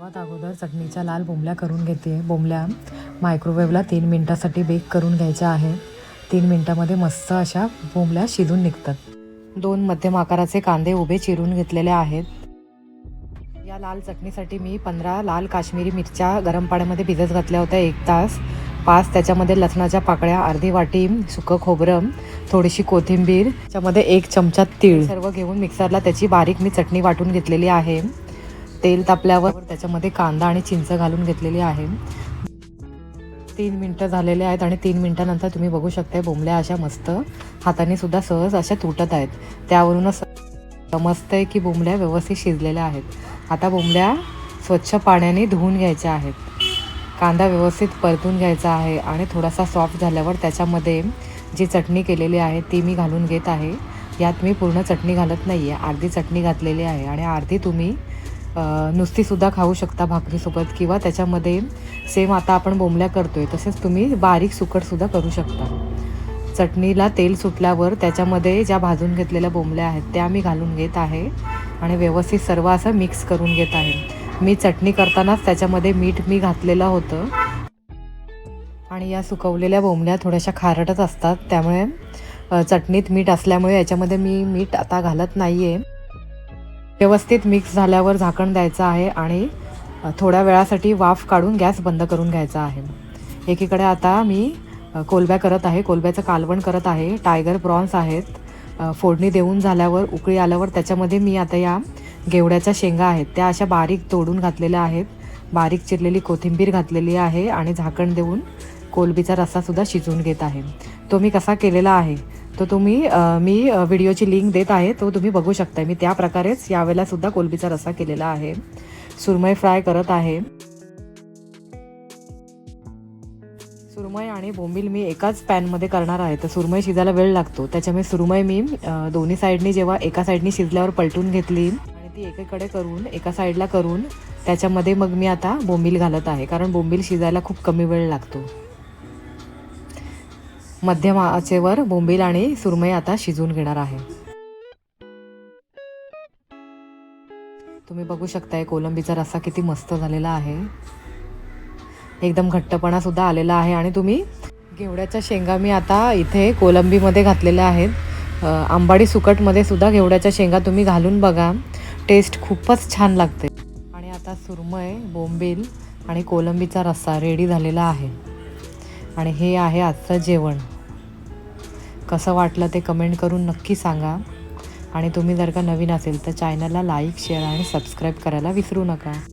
सर्वात अगोदर चटणीच्या लाल बोंबल्या करून घेते. बोंबल्या मायक्रोवेवला तीन मिनटासाठी बेक करून घ्यायच्या आहे तीन मिनटामध्ये मस्त अशा बोंबल्या शिजून निघतात. दोन मध्यम आकाराचे कांदे उभे चिरून घेतलेले आहेत. या लाल चटणीसाठी मी पंधरा लाल काश्मीरी मिरच्या गरम पाण्यामध्ये भिजत घातल्या होत्या एक तास. पाच त्याच्यामध्ये लसणाच्या पाकळ्या अर्धी वाटी सुकं खोबरं थोडीशी कोथिंबीर त्याच्यामध्ये एक चमचा तीळ. सर्व घेऊन मिक्सरला त्याची बारीक मी चटणी वाटून घेतलेली आहे. तेल तापल्यावर त्याच्यामध्ये कांदा आणि चिंच घालून घेतलेली आहे. तीन मिनटं झालेले आहेत आणि तीन मिनटानंतर तुम्ही बघू शकता बोंबल्या अशा मस्त हाताने सुद्धा सहज अशा तुटत आहेत. त्यावरूनच समजतं आहे की बोंबल्या व्यवस्थित शिजलेल्या आहेत. आता बोंबल्या स्वच्छ पाण्याने धुवून घ्यायच्या आहेत. कांदा व्यवस्थित परतून घ्यायचा आहे आणि थोडासा सॉफ्ट झाल्यावर त्याच्यामध्ये जी चटणी केलेली आहे ती मी घालून घेत आहे. यात मी पूर्ण चटणी घालत नाही आहे अर्धी चटणी घातलेली आहे आणि अर्धी तुम्ही नुसतीसुद्धा खाऊ शकता भाकरीसोबत किंवा त्याच्यामध्ये सेम आता आपण बोंबल्या करतोय तसेच तुम्ही बारीक सुकटसुद्धा करू शकता. चटणीला तेल सुटल्यावर त्याच्यामध्ये ज्या भाजून घेतलेल्या बोंबल्या आहेत त्या मी घालून घेत आहे. आणि व्यवस्थित सर्व असं मिक्स करून घेत आहे. मी चटणी करतानाच त्याच्यामध्ये मीठ मी घातलेलं होतं. आणि या सुकवलेल्या बोंबल्या थोड्याशा खारटच असतात त्यामुळे चटणीत मीठ असल्यामुळे याच्यामध्ये मी मीठ आता घालत नाही आहे व्यवस्थित मिक्स झाल्यावर झाकण द्यायचं आहे आणि थोड्या वेळासाठी वाफ काढून गॅस बंद करून घ्यायचा आहे. एकीकडे आता मी कोलब्या करत आहे. कोलब्याचं कालवण करत आहे. टायगर प्रॉन्स आहेत. फोडणी देऊन झाल्यावर उकळी आल्यावर त्याच्यामध्ये मी आता या गेवड्याच्या शेंगा आहेत. त्या अशा बारीक तोडून घातलेल्या आहेत. बारीक चिरलेली कोथिंबीर घातलेली आहे आणि झाकण देऊन कोलबीचा रस्सासुद्धा शिजवून घेत आहे. तो मी कसा केलेला आहे? तो तुम्ही मी व्हिडिओची लिंक देत आहे तो तुम्ही बघू शकता मी त्या प्रकारेच यावेळेलासुद्धा कोलबीचा रस्सा केलेला आहे. सुरमई फ्राय करत आहे. सुरमई आणि बोंबील मी एकाच पॅनमध्ये करणार आहे. तर सुरमई शिजायला वेळ लागतो. त्याच्यामुळे सुरमई मी दोन्ही साईडनी जेव्हा एका साईडनी शिजल्यावर पलटून घेतली आणि ती एकीकडे करून एका साईडला करून त्याच्यामध्ये मग मी आता बोंबील घालत आहे. कारण बोंबील शिजायला खूप कमी वेळ लागतो. मध्यम आचेवर बोंबील आणि सुरमई आता शिजवून घेणार आहे. तुम्ही बघू शकताय कोलंबीचा रस्सा किती मस्त झालेला आहे. एकदम घट्टपणा सुद्धा आलेला आहे आणि तुम्ही घेवड्याच्या शेंगा मी आता इथे कोलंबीमध्ये घातलेल्या आहेत. आंबाडी सुकटमध्ये सुद्धा घेवड्याच्या शेंगा तुम्ही घालून बघा. टेस्ट खूपच छान लागते. आणि आता सुरमय बोंबील आणि कोलंबीचा रस्सा रेडी झालेला आहे. आणि हे आहे आजचं जेवण. कसं वाटलं ते कमेंट करून नक्की सांगा. आणि तुम्ही जर का नवीन असेल तर चॅनलला लाईक शेअर आणि सबस्क्राईब करायला विसरू नका.